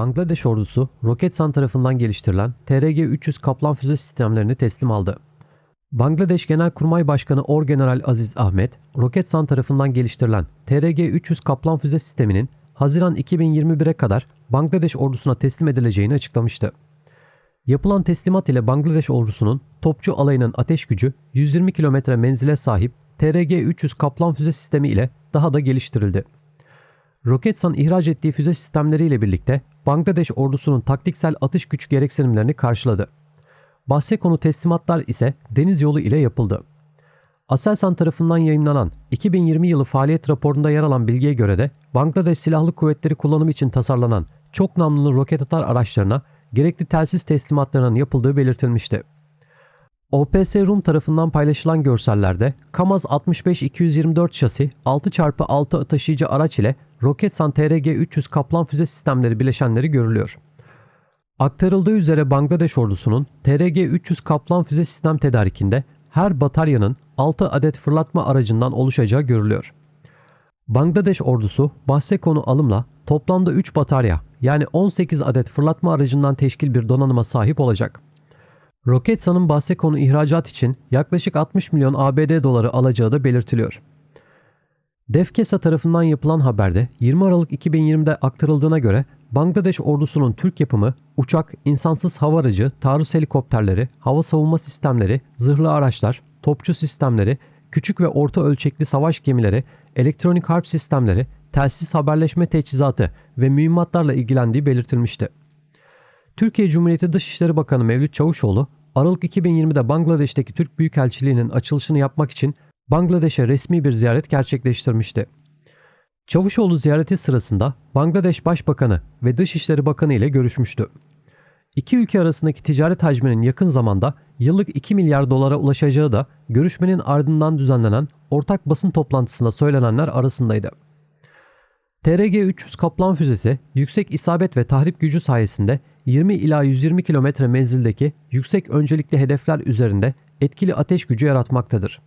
Bangladeş ordusu Roketsan tarafından geliştirilen TRG-300 Kaplan füze sistemlerini teslim aldı. Bangladeş Genelkurmay Başkanı Orgeneral Aziz Ahmet, Roketsan tarafından geliştirilen TRG-300 Kaplan füze sisteminin Haziran 2021'e kadar Bangladeş ordusuna teslim edileceğini açıklamıştı. Yapılan teslimat ile Bangladeş ordusunun topçu alayının ateş gücü 120 kilometre menzile sahip TRG-300 Kaplan füze sistemi ile daha da geliştirildi. Roketsan ihraç ettiği füze sistemleriyle birlikte Bangladeş ordusunun taktiksel atış güç gereksinimlerini karşıladı. Bahse konu teslimatlar ise deniz yolu ile yapıldı. Aselsan tarafından yayınlanan 2020 yılı faaliyet raporunda yer alan bilgiye göre de Bangladeş Silahlı Kuvvetleri kullanımı için tasarlanan çok namlulu roket atar araçlarına gerekli telsiz teslimatlarının yapıldığı belirtilmişti. OPS Rum tarafından paylaşılan görsellerde Kamaz 65-224 şasi 6x6 taşıyıcı araç ile Roketsan TRG-300 Kaplan füze sistemleri bileşenleri görülüyor. Aktarıldığı üzere Bangladeş ordusunun TRG-300 Kaplan füze sistem tedarikinde her bataryanın 6 adet fırlatma aracından oluşacağı görülüyor. Bangladeş ordusu bahse konu alımla toplamda 3 batarya yani 18 adet fırlatma aracından teşkil bir donanıma sahip olacak. Roketsan'ın bahse konu ihracat için yaklaşık 60 milyon ABD doları alacağı da belirtiliyor. Defkesa tarafından yapılan haberde 20 Aralık 2020'de aktarıldığına göre Bangladeş ordusunun Türk yapımı uçak, insansız hava aracı, taarruz helikopterleri, hava savunma sistemleri, zırhlı araçlar, topçu sistemleri, küçük ve orta ölçekli savaş gemileri, elektronik harp sistemleri, telsiz haberleşme teçhizatı ve mühimmatlarla ilgilendiği belirtilmişti. Türkiye Cumhuriyeti Dışişleri Bakanı Mevlüt Çavuşoğlu, Aralık 2020'de Bangladeş'teki Türk Büyükelçiliği'nin açılışını yapmak için Bangladeş'e resmi bir ziyaret gerçekleştirmişti. Çavuşoğlu ziyareti sırasında Bangladeş Başbakanı ve Dışişleri Bakanı ile görüşmüştü. İki ülke arasındaki ticaret hacminin yakın zamanda yıllık 2 milyar dolara ulaşacağı da görüşmenin ardından düzenlenen ortak basın toplantısında söylenenler arasındaydı. TRG-300 Kaplan füzesi yüksek isabet ve tahrip gücü sayesinde 20 ila 120 kilometre menzildeki yüksek öncelikli hedefler üzerinde etkili ateş gücü yaratmaktadır.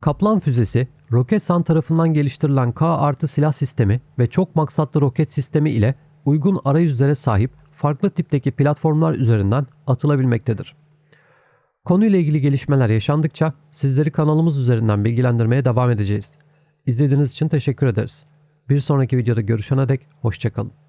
Kaplan füzesi, Roketsan tarafından geliştirilen K artı silah sistemi ve çok maksatlı roket sistemi ile uygun arayüzlere sahip farklı tipteki platformlar üzerinden atılabilmektedir. Konuyla ilgili gelişmeler yaşandıkça sizleri kanalımız üzerinden bilgilendirmeye devam edeceğiz. İzlediğiniz için teşekkür ederiz. Bir sonraki videoda görüşene dek hoşçakalın.